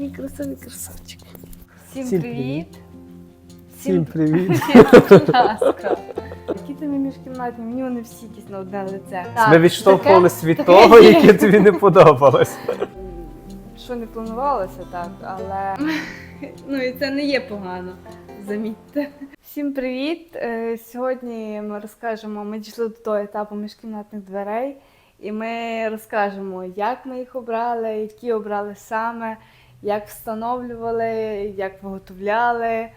Мій красивий красавчик. Всім, Всім привіт! Всім привіт. Будь ласка. Які ти міжкімнатні? Мені вони всі на одне лице. Ми відштовхувалися від того, яке тобі не подобалось. Що не планувалося так, але ну і це не є погано. Замітьте. Всім привіт! Е, Сьогодні ми розкажемо, ми дійшли до того етапу міжкімнатних дверей, і ми розкажемо, як ми їх обрали, які обрали саме, як встановлювали, як виготовляли.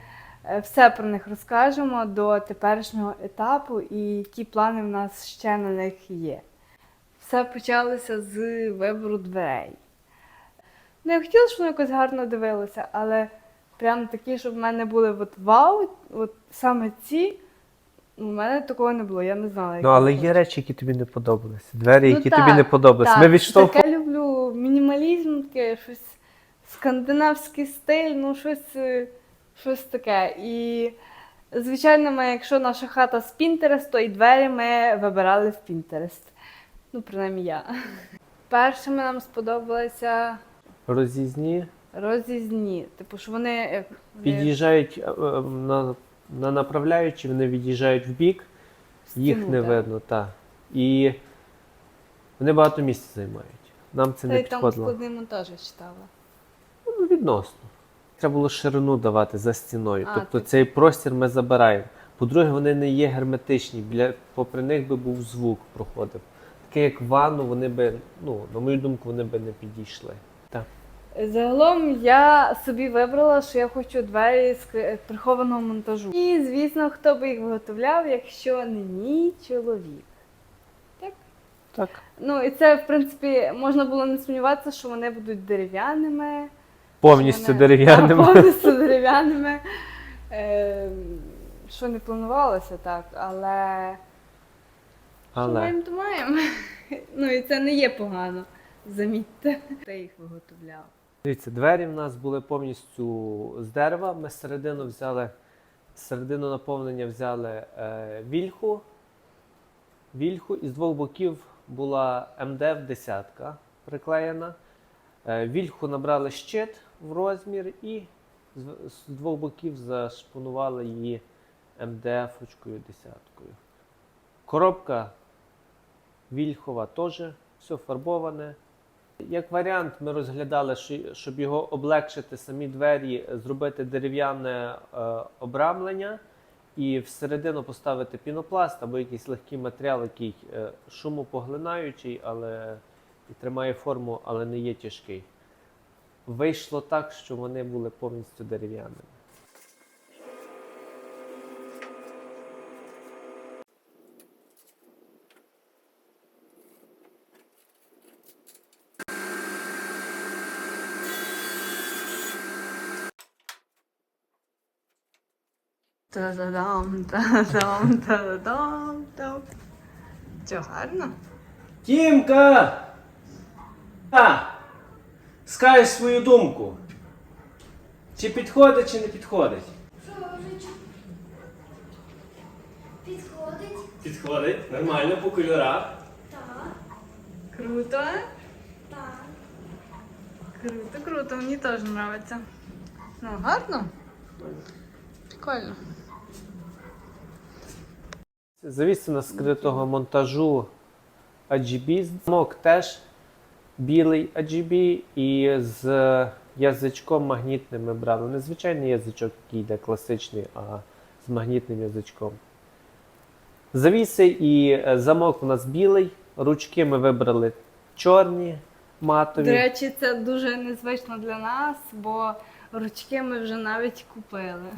Е, Все про них розкажемо до теперішнього етапу і які плани в нас ще на них є. Все почалося з вибору дверей. Ну, я хотіла, щоб воно якось гарно дивилося, але прям такі, щоб в мене були от вау, от саме ці. У мене такого не було, я не знала. Ну, але є речі, які тобі не подобалися. Двері, Ну, які так, тобі не подобались. Так, Ми відштовхувалися. Таке люблю мінімалізм, таке щось скандинавський стиль, ну щось, е, щось таке. І, звичайно, ми, якщо наша хата з Pinterest, то і двері ми вибирали в Pinterest. Ну, принаймні я. Першими нам сподобалися Розізні, розізні. Типу, що вони як вони під'їжджають е, е, на, на направляючі, вони від'їжджають в бік, їх не так. видно, так. І вони багато місця займають. Нам це Та не й там складний монтаж я читала. Відносно. Треба було ширину давати за стіною. А, тобто типу. цей простір ми забираємо. По-друге, вони не є герметичні. Біля, попри них би був звук проходив. Таке як ванну, вони би, ну, на мою думку, вони би не підійшли. Так. Загалом я собі вибрала, що я хочу двері з прихованого монтажу. І, звісно, хто би їх виготовляв, якщо не мій чоловік. Так? Так. Ну і це, в принципі, можна було не сумніватися, що вони будуть дерев'яними. Повністю дерев'яними. Повністю дерев'яними. Е, що не планувалося так, але. Що Але маємо, то маємо. Ну і це не є погано. Замітьте. Хто їх виготовляв? дивіться, двері в нас були повністю з дерева. Ми середину взяли, середину наповнення взяли е, вільху. Вільху і з двох боків була МДФ десятка приклеєна. Е, Вільху набрали щит в розмір і з, двох боків зашпонували її МДФ-очкою десяткою. Коробка вільхова теж все фарбоване. Як варіант, ми розглядали, щоб його облегшити самі двері, зробити дерев'яне е, обрамлення і всередину поставити пінопласт або якийсь легкий матеріал, який е, шумопоглинаючий, але і тримає форму, але не є тяжкий. Вийшло так, що вони були повністю дерев'яними. Та-да-дам, та-да-дам, та-да-дам, та Що, гарно? Тімка! А, скажеш свою думку. Чи підходить, чи не підходить? Підходить. Підходить, нормально по кольорах. Так. Круто. Так. Круто, круто, мені теж подобається. Ну, гарно? Прикольно. Завісина скритого монтажу RGB. Замок теж білий RGB і з язичком магнітним ми брали. Не звичайний язичок, який йде класичний, а з магнітним язичком. Завіси і е, замок у нас білий. Ручки ми вибрали чорні, матові. До речі, це дуже незвично для нас, бо ручки ми вже навіть купили.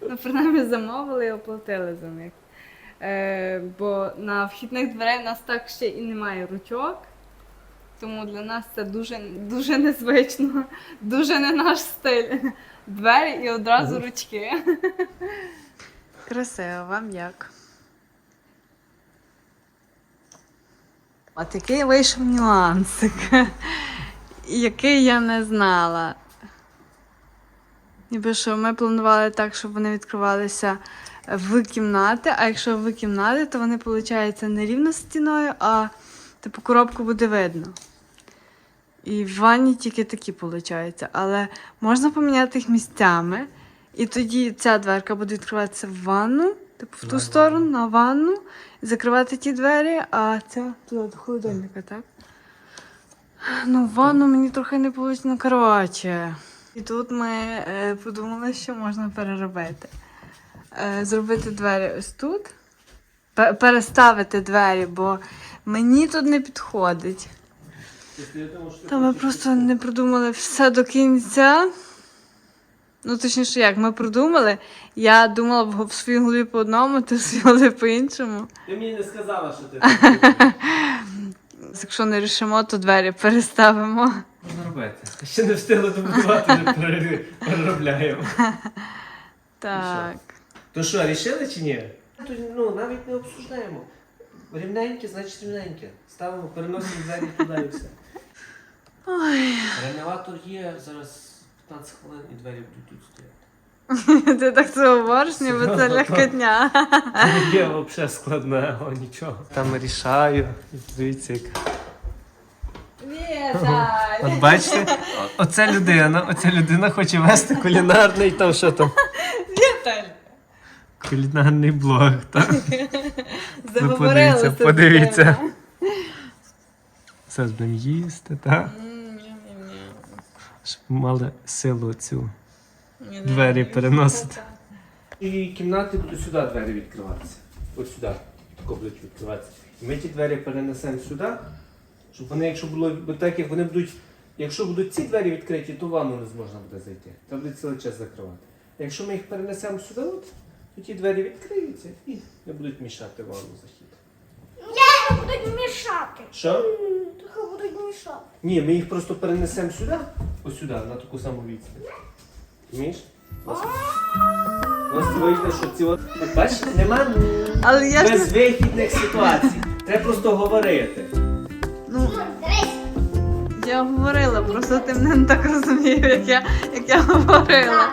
Ну, принаймні замовили і оплатили за них. Е, бо на вхідних дверей у нас так ще і немає ручок. Тому для нас це дуже, дуже незвично, дуже не наш стиль. Двері і одразу ручки. Красиво, вам як? А такий вийшов нюансик, який я не знала. Ніби що ми планували так, щоб вони відкривалися в кімнати, а якщо в кімнати, то вони, виходить, не рівно з стіною, а типу коробку буде видно. І в ванні тільки такі виходить. Але можна поміняти їх місцями. І тоді ця дверка буде відкриватися в ванну, типу в ту На сторону, на ванну, і закривати ті двері, а ця туди до холодильника, так? Ну, в ванну мені трохи не вийшло, коротше. І тут ми е, подумали, що можна переробити. Е, зробити двері ось тут, переставити двері, бо мені тут не підходить. Та ми просто не продумали все до кінця. Ну, точніше, як, ми продумали. Я думала в в своїй голові по одному, ти в своїй голові по іншому. Ти мені не сказала, що ти Якщо не рішимо, то двері переставимо. можна робити. Ще не встигли добудувати, вже переробляємо. Так. То що, рішили чи ні? Ну, навіть не обсуждаємо. Рівненьке, значить рівненьке. Ставимо, переносимо двері туди і все. Ой. Є, зараз 15 хвилин і двері будуть тут стояти. Ти так це говориш, ніби це легкотня. Є взагалі складного, нічого. Там рішаю. Дивіться, як. Віталь! От бачите, оця людина, оця людина хоче вести кулінарний там що там. Віталь! Кулінарний блог, так? Заговорилася подивіться. Зараз будемо їсти, так? Щоб мали силу цю. Двері переносити. І кімнати будуть сюди двері відкриватися. Ось сюди. Тако будуть відкриватися. І ми ті двері перенесемо сюди, щоб вони, якщо було, так як вони будуть, якщо будуть ці двері відкриті, то в ванну не зможна буде зайти. Треба буде цілий час закривати. А якщо ми їх перенесемо сюди, от, то ті двері відкриються і не будуть мішати ванну захід. Трохи будуть мішати. Що? Трохи будуть мішати. Ні, ми їх просто перенесемо сюди, ось сюди, на таку саму відстань. Розумієш? У нас- У нас вийде, що ці от. От Бачиш, нема Але я ж не- безвихідних ситуацій. Треба просто говорити. ну, я говорила, просто ти мене не так розумів, як я, як я говорила.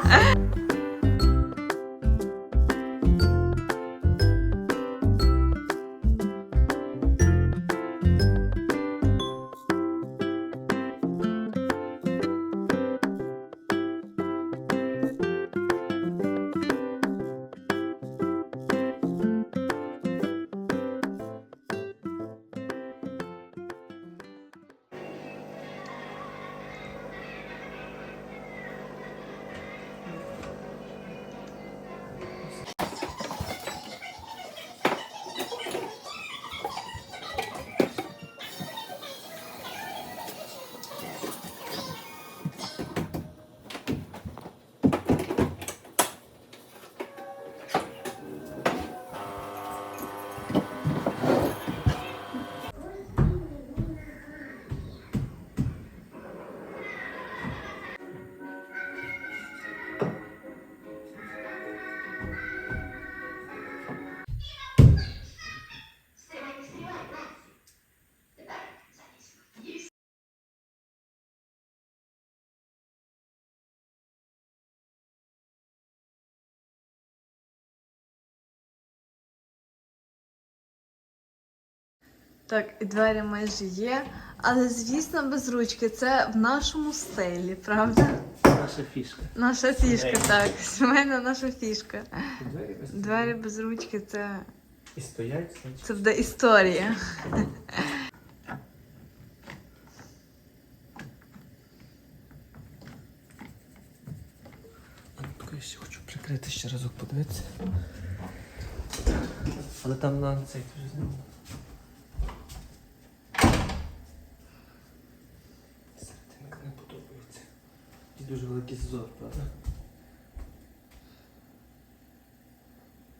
Так, і двері майже є, але звісно без ручки. Це в нашому стилі, правда? Наша фішка. Наша фішка, так. Сімейна наша фішка. Двері без Двері без ручки це, І стоять, значить. це буде історія. Я ще хочу прикрити ще разок подивитися. Але там на цей теж знову. Серединка не подобається. І дуже правда?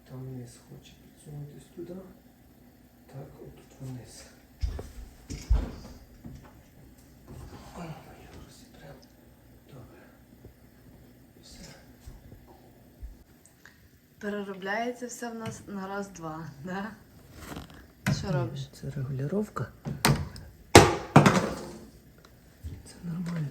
Там вниз хоче підсунутись туди. Так, отут вниз. Переробляється все в нас на раз-два, да? Що робиш? Це регулювання. Це нормально.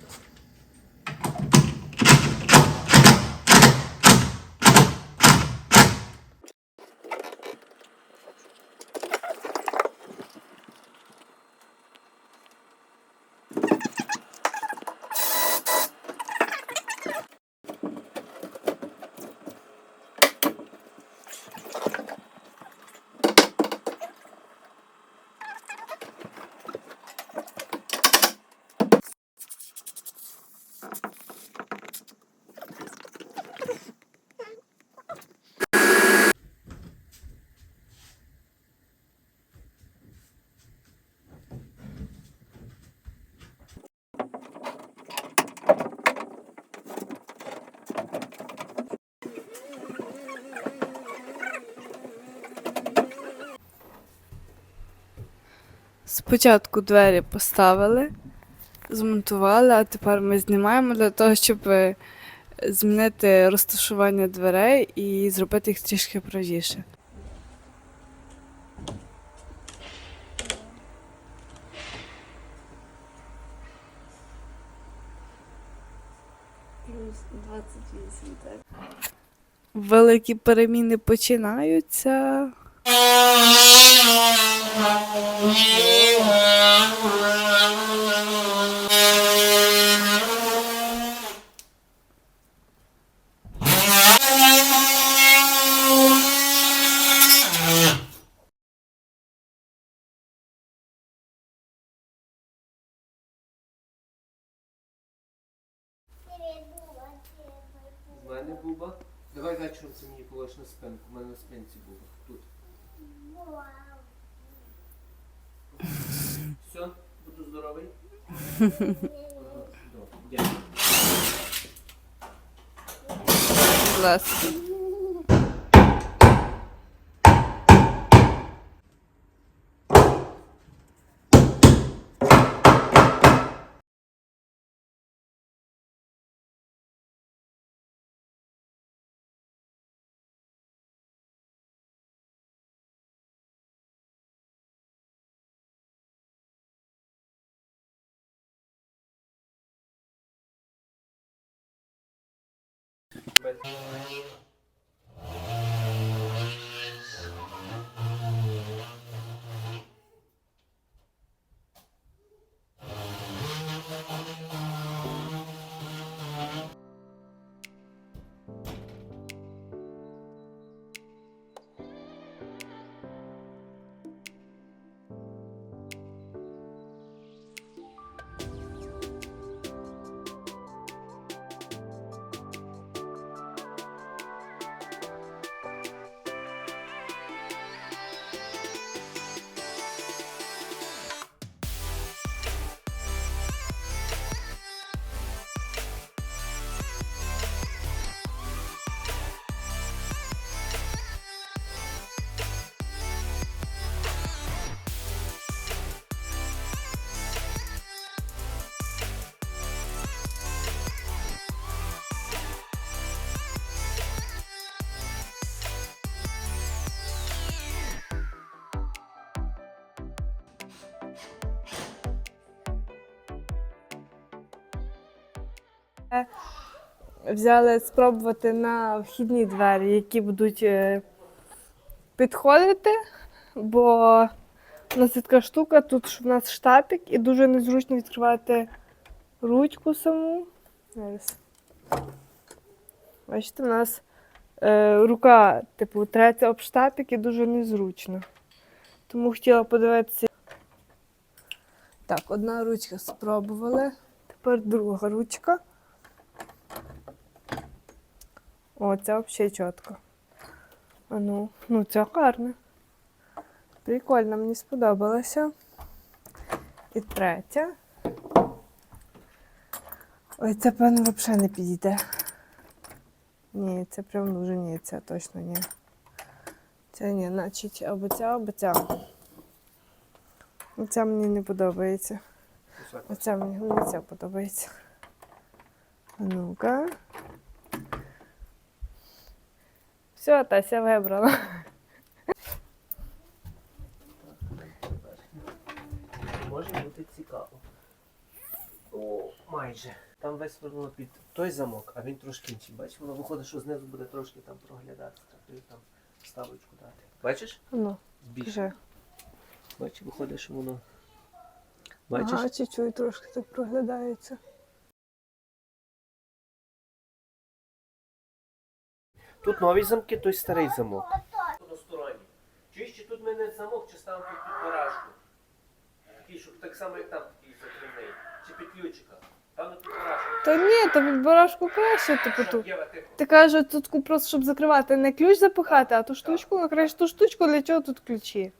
Спочатку двері поставили, змонтували, а тепер ми знімаємо для того, щоб е, змінити розташування дверей і зробити їх трішки правіше. Великі переміни починаються. В мене буба. Давай вечором це мені положиш на спинку. У мене на спинці буба. Тут. Все, буду здоровий. Дякую. Будь ласка. table Взяли спробувати на вхідні двері, які будуть е, підходити, бо у нас така штука, тут у нас штапік і дуже незручно відкривати ручку саму. Бачите, у нас е, рука, типу, треться об штапік і дуже незручно. Тому хотіла подивитися. Так, одна ручка спробували. Тепер друга ручка. О, це взагалі чітко. А ну, ну це гарно. Прикольно, мені сподобалося. І третя. Ой, це, певно, взагалі не підійде. Ні, це прям дуже ні, це точно ні. Це ні, значить, або ця, або ця. Оця мені не подобається. Оця мені, мені ця подобається. А ну-ка. Все, Тася вибрала. Може бути цікаво. О, майже. Там весь воно під той замок, а він трошки інший. Бачиш, воно виходить, що знизу буде трошки там проглядатися. Тобто там вставочку дати. Бачиш? Ну, Збільшено. вже. Бачиш, виходить, що воно. Бачиш? Ага, чуть-чуть трошки так проглядається. Тут нові замки, той старий замок. Односторонній. Чуєш, чи тут ми не замок, чи ставимо тут барашку? Такий, щоб так само, як там такий закривний. Чи під ключика. Там не тут барашку. Та ні, то від барашку краще, типу тут. Єва, тихо. Ти кажеш, тут просто щоб закривати, не ключ запихати, а ту штучку, а краще ту штучку, для чого тут ключі?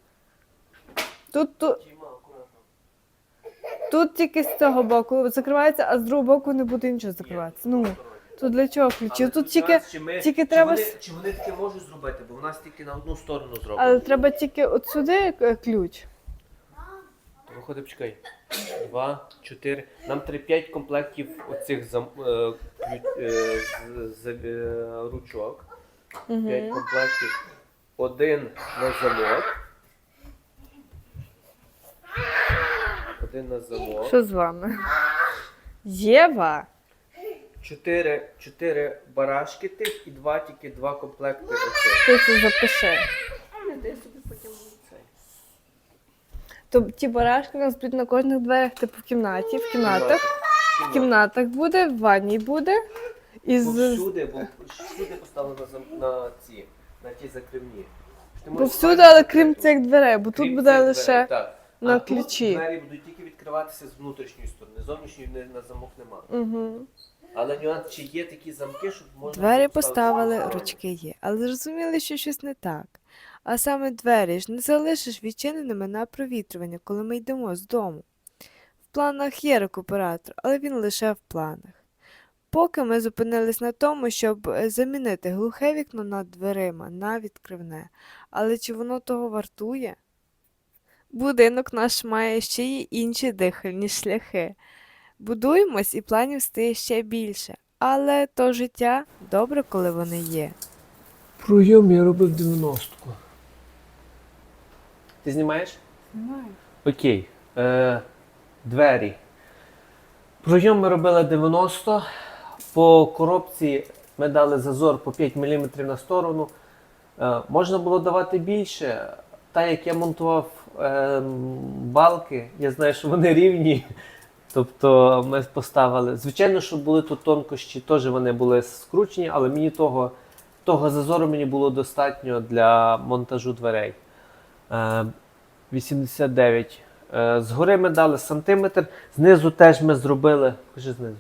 Тут, тут, Тіма, акуратно. тут тільки з цього боку закривається, а з другого боку не буде нічого закриватися. Ну, тут для чого ключі? Тут тільки, чи ми- тільки чи треба Вони, чи вони таке можуть зробити, бо в нас тільки на одну сторону зроблено. але треба тільки от сюди е, ключ. То Виходить, чекай. Два, чотири. Нам треба п'ять комплектів оцих зам, е, ключ- е, з, з, е, ручок. П'ять комплектів. Один на замок. Один на замок. Що з вами? Єва. Чотири, чотири барашки тих і два тільки два комплекти оцих. Ти це запиши. Де собі потім цей. То ті барашки у нас будуть на кожних дверях, типу в кімнаті, в кімнатах. В кімнатах буде, в ванні буде. І з... Повсюди, бо всюди поставлено на, зам- на ці, на ті закривні. Ти можеш Повсюди, спальню але крім цих дверей, бо тут Крім буде цих лише. так. на а тут двері будуть тільки відкриватися з внутрішньої сторони, зовнішньої не- на замок нема. Угу. Але нюанс, чи є такі замки, щоб можна Двері поставили, ручки є, але зрозуміли, що щось не так. А саме двері ж не залишиш відчиненими на провітрювання, коли ми йдемо з дому. В планах є рекуператор, але він лише в планах. Поки ми зупинились на тому, щоб е, замінити глухе вікно над дверима на відкривне. Але чи воно того вартує? Будинок наш має ще й інші дихальні шляхи. Будуємось і планів стає ще більше. Але то життя добре, коли вони є. Пройом я робив 90-ку. Ти знімаєш? Знімаю. Окей. Е, двері. Пройом ми робили 90. По коробці ми дали зазор по 5 мм на сторону. Е, можна було давати більше. Та як я монтував е, балки, я знаю, що вони рівні. Тобто ми поставили. Звичайно, що були тут тонкощі, теж вони були скручені, але мені того, того зазору мені було достатньо для монтажу дверей. Е, 89. Е, Згори ми дали сантиметр, знизу теж ми зробили. Знизу.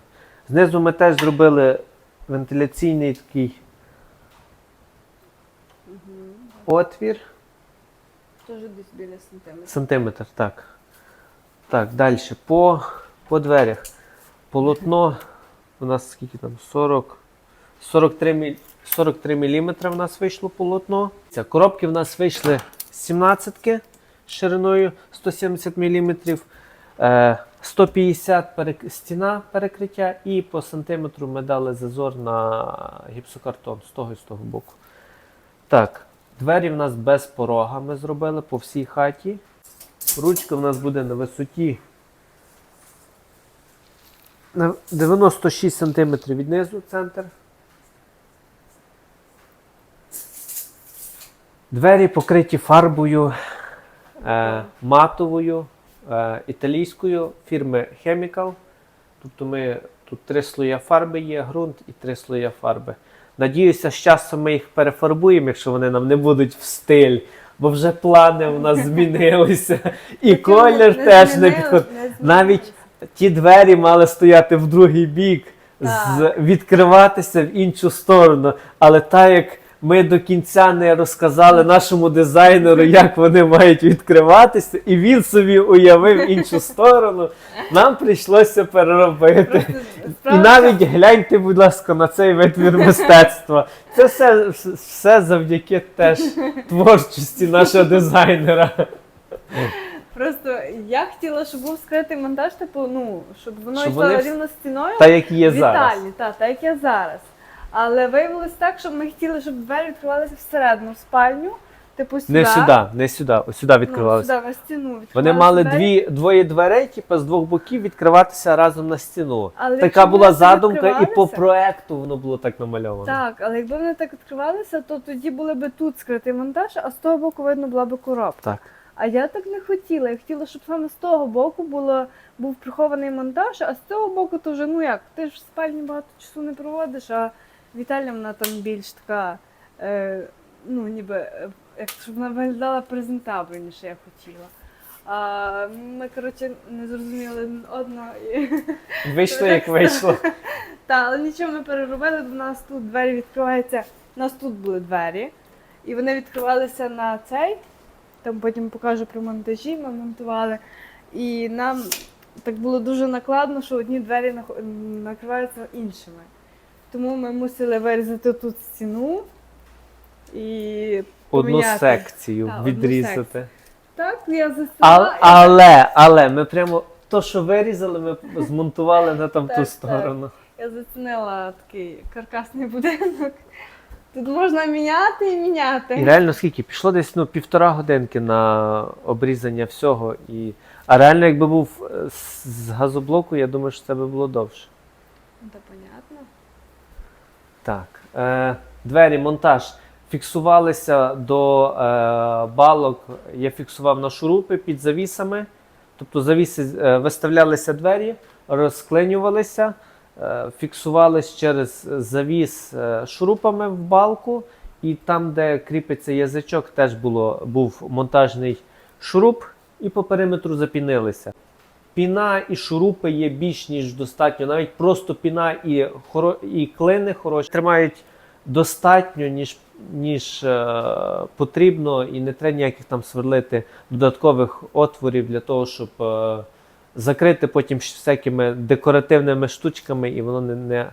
Знизу ми теж зробили вентиляційний такий отвір. Теж десь біля сантиметра. Сантиметр, так. Так, далі. По, по дверях. Полотно у нас скільки там? 40, 43, міль- 43 мм в нас вийшло полотно. Ця коробки в нас вийшли 17 шириною 170 мм. Е, 150 перек... стіна перекриття і по сантиметру ми дали зазор на гіпсокартон з того і з того боку. Так, двері в нас без порога ми зробили по всій хаті. Ручка в нас буде на висоті на 96 см від низу центр. Двері покриті фарбою е, матовою, е, італійською фірми Chemical. Тобто ми тут три слоя фарби є, ґрунт і три слоя фарби. Надіюся, з часом ми їх перефарбуємо, якщо вони нам не будуть в стиль, бо вже плани у нас змінилися. І колір теж не підходить. Навіть ті двері мали стояти в другий бік, з, відкриватися в іншу сторону. Але так як ми до кінця не розказали нашому дизайнеру, як вони мають відкриватися, і він собі уявив іншу сторону, нам прийшлося переробити. І навіть гляньте, будь ласка, на цей витвір мистецтва. Це все, все завдяки теж творчості нашого дизайнера. Просто я хотіла, щоб був скритий монтаж, типу, ну, щоб воно Щоб йшло вони вс- рівно стіною. Та як є зараз. Вітальні, так, так як я зараз. Але виявилось так, що ми хотіли, щоб двері відкривалися всередину в спальню, типу сюди. Не сюди, не сюди, ось сюди Ну, сюди, на стіну відкривалися Вони мали двері. дві, двоє дверей, типу, з двох боків відкриватися разом на стіну. Але така якщо була вони задумка, і по відкривалися- проекту воно було так намальовано. Так, але якби вони так відкривалися, то тоді були б тут скритий монтаж, а з того боку видно була б коробка. Так. А я так не хотіла. Я хотіла, щоб саме з того боку було, був прихований монтаж, а з цього боку то вже, ну як, ти ж в спальні багато часу не проводиш, а Віталя вона там більш така, е, ну ніби, е, як щоб вона виглядала презентабельніше, я хотіла. А ми, коротше, не зрозуміли одного. І... Вийшло, як вийшло. Та, але нічого ми переробили, до нас тут двері відкриваються. У нас тут були двері, і вони відкривалися на цей. Там потім покажу при монтажі, ми монтували. І нам так було дуже накладно, що одні двері накриваються іншими. Тому ми мусили вирізати тут стіну і Одну поміняти. секцію Так, одну відрізати. Так, я засила. А, я але, але ми прямо то, що вирізали, ми змонтували на там Так, ту так. сторону. Я зацінила такий каркасний будинок. Тут можна міняти і міняти. І реально скільки? Пішло десь ну, півтора годинки на обрізання всього. І... А реально, якби був е, з- газоблоку, я думаю, що це би було довше. Ну, Та понятно. Так. Е, двері, монтаж. Фіксувалися до е, балок. Я фіксував на шурупи під завісами. Тобто завіси е, виставлялися двері, розклинювалися, фіксувались через завіс е, шурупами в балку. І там, де кріпиться язичок, теж було, був монтажний шуруп, і по периметру запінилися. Піна і шурупи є більш ніж достатньо. Навіть просто піна і, хоро... і клини хороші тримають достатньо, ніж, ніж е, потрібно, і не треба ніяких там сверлити додаткових отворів для того, щоб е, закрити потім всякими декоративними штучками, і воно не, не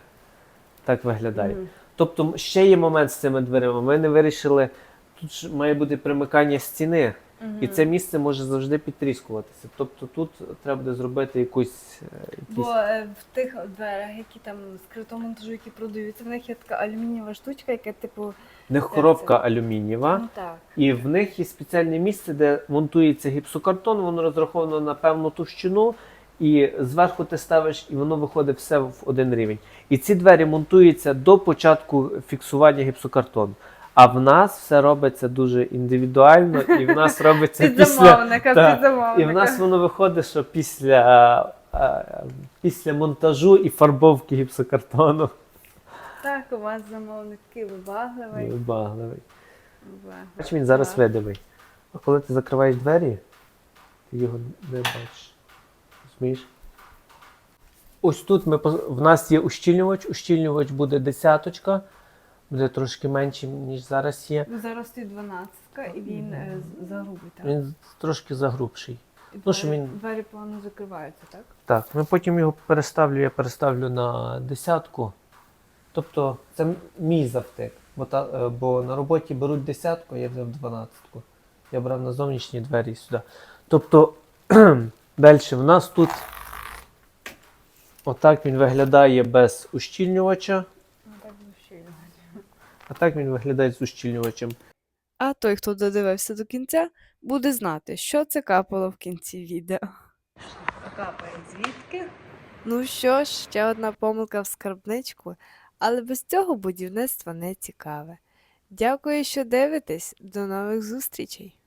так виглядає. Мгм. Тобто ще є момент з цими дверима. Ми не вирішили, тут ж має бути примикання стіни. І це місце може завжди підтріскуватися. Тобто тут треба буде зробити якусь, е, якісь... Бо е, в тих дверях, які там скритого монтажу, які продаються, в них є така алюмінієва штучка, яка типу. Них коробка алюмінієва, Ну так. і в них є спеціальне місце, де монтується гіпсокартон, воно розраховано на певну товщину, і зверху ти ставиш, і воно виходить все в один рівень. І ці двері монтуються до початку фіксування гіпсокартону. А в нас все робиться дуже індивідуально, і в нас робиться Під після. замовника, під. І в нас воно виходить, що після, е, після монтажу і фарбовки гіпсокартону Так, у вас замовник такий вибагливий. вибагливий. Вибагливий. Бач, він зараз Так. видимий. А коли ти закриваєш двері, ти його не бачиш. Розумієш? Ось тут ми, в нас є ущільнювач. Ущільнювач буде десяточка, буде трошки менший, ніж зараз є. Ну, Зараз тут 12 і він е, загрубий, так? Він трошки загрубший. І ну, що він- Двері плавно закриваються, так? Так, ми потім його переставлю, я переставлю на десятку. Тобто це мій завтик. Бо, та, е, бо на роботі беруть десятку, я взяв дванадцятку. Я брав на зовнішні двері сюди. Тобто далі в нас тут отак він виглядає без ущільнювача, а так він виглядає з ущільнювачем. А той, хто додивився до кінця, буде знати, що це капало в кінці відео. Капає звідки? Ну що ж, ще одна помилка в скарбничку, але без цього будівництво не цікаве. Дякую, що дивитесь. До нових зустрічей!